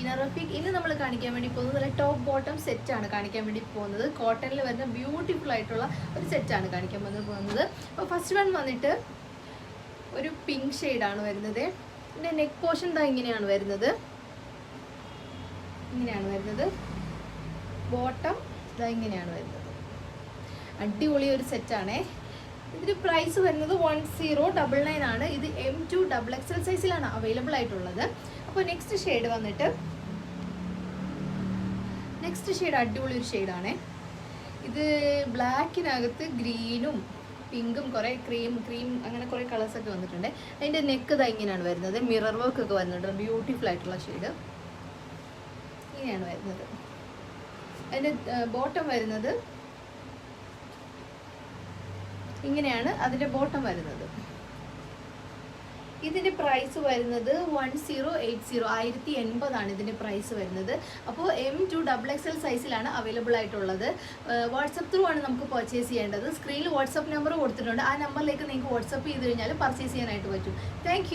ഷീന റഫീഖ് ഇന്ന് നമ്മൾ കാണിക്കാൻ വേണ്ടി പോകുന്നത് നല്ല ടോപ്പ് ബോട്ടം സെറ്റാണ് കാണിക്കാൻ വേണ്ടി പോകുന്നത്. കോട്ടണിൽ വരുന്ന ബ്യൂട്ടിഫുൾ ആയിട്ടുള്ള ഒരു സെറ്റാണ് കാണിക്കാൻ വന്ന് പോകുന്നത്. അപ്പോൾ ഫസ്റ്റ് വൺ വന്നിട്ട് ഒരു പിങ്ക് ഷെയ്ഡാണ് വരുന്നത്. ഇതിന്റെ നെക്ക് പോർഷൻ ദാ ഇങ്ങനെയാണ് വരുന്നത്. ഇങ്ങനെയാണ് വരുന്നത്. ബോട്ടം ഇതാ ഇങ്ങനെയാണ് വരുന്നത്. അടിപൊളി ഒരു സെറ്റാണേ ഇതിന് പ്രൈസ് വരുന്നത് വൺ സീറോ ഡബിൾ നയൻ ആണ്. ഇത് എം ടു ഡബിൾ എക്സൽ സൈസിലാണ് അവൈലബിൾ ആയിട്ടുള്ളത്. അപ്പോൾ നെക്സ്റ്റ് ഷെയ്ഡ് വന്നിട്ട് നെക്സ്റ്റ് ഷെയ്ഡ് അടിപൊളി ഒരു ഷെയ്ഡാണേ ഇത് ബ്ലാക്കിനകത്ത് ഗ്രീനും പിങ്കും കുറേ ക്രീം ക്രീം അങ്ങനെ കുറേ കളേഴ്സൊക്കെ വന്നിട്ടുണ്ട്. അതിന്റെ നെക്ക് ഇതാ ഇങ്ങനെയാണ് വരുന്നത്. മിറർ വർക്ക് ഒക്കെ വരുന്നുണ്ട് ബ്യൂട്ടിഫുൾ ആയിട്ടുള്ള ഷെയ്ഡ് ഇങ്ങനെയാണ് വരുന്നത്. അതിന്റെ ബോട്ടം വരുന്നത് ഇങ്ങനെയാണ് അതിന്റെ ബോട്ടം വരുന്നത്. ഇതിന്റെ പ്രൈസ് വരുന്നത് വൺ സീറോ എയ്റ്റ് സീറോ ആയിരത്തി എൺപതാണ് ഇതിന്റെ പ്രൈസ് വരുന്നത്. അപ്പോൾ M two double X L സൈസിലാണ് അവൈലബിൾ ആയിട്ടുള്ളത്. വാട്സപ്പ് ത്രൂ ആണ് നമുക്ക് പർച്ചേസ് ചെയ്യേണ്ടത്. സ്ക്രീനിൽ വാട്സപ്പ് നമ്പർ കൊടുത്തിട്ടുണ്ട്. ആ നമ്പറിലേക്ക് നിങ്ങൾക്ക് വാട്സപ്പ് ചെയ്ത് കഴിഞ്ഞാൽ പർച്ചേസ് ചെയ്യാനായിട്ട് പറ്റും. താങ്ക്